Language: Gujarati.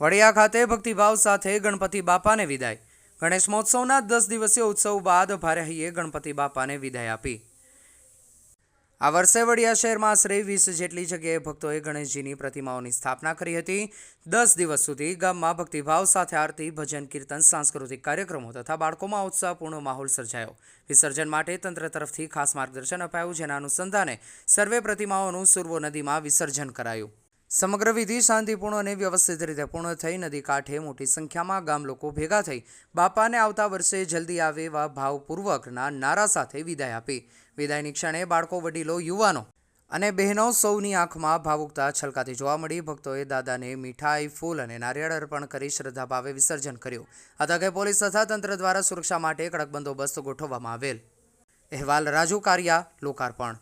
વડિયા ખાતે ભક્તિભાવ સાથે ગણપતિ બાપાને વિદાય. ગણેશ મહોત્સવના દસ દિવસીય ઉત્સવ બાદ ભારે હૈયે ગણપતિ બાપાને વિદાય આપી. આ વર્ષે વડિયા શહેરમાં આશરે વીસ જેટલી જગ્યાએ ભક્તોએ ગણેશજીની પ્રતિમાઓની સ્થાપના કરી હતી. દસ દિવસ સુધી ગામમાં ભક્તિભાવ સાથે આરતી, ભજન, કીર્તન, સાંસ્કૃતિક કાર્યક્રમો તથા બાળકોમાં ઉત્સાહપૂર્ણ માહોલ સર્જાયો. વિસર્જન માટે તંત્ર તરફથી ખાસ માર્ગદર્શન અપાયું, જેના અનુસંધાને સર્વે પ્રતિમાઓનું સુરવો નદીમાં વિસર્જન કરાયું. સમગ્ર વિધિ શાંતિપૂર્ણ અને વ્યવસ્થિત રીતે પૂર્ણ થઈ. નદી કાંઠે મોટી સંખ્યામાં ગામ લોકો ભેગા થઈ બાપાને આવતા વર્ષે જલ્દી આવે એવા ભાવપૂર્વકના નારા સાથે વિદાય આપી. વિદાયની ક્ષણે બાળકો, વડીલો, યુવાનો અને બહેનો સૌની આંખમાં ભાવુકતા છલકાતી જોવા મળી. ભક્તોએ દાદાને મીઠાઈ, ફૂલ અને નારિયેળ અર્પણ કરી શ્રદ્ધાભાવે વિસર્જન કર્યું. આ તકે પોલીસ તથા તંત્ર દ્વારા સુરક્ષા માટે કડક બંદોબસ્ત ગોઠવવામાં આવેલ. અહેવાલ રાજુ કારિયા, લોકાર્પણ.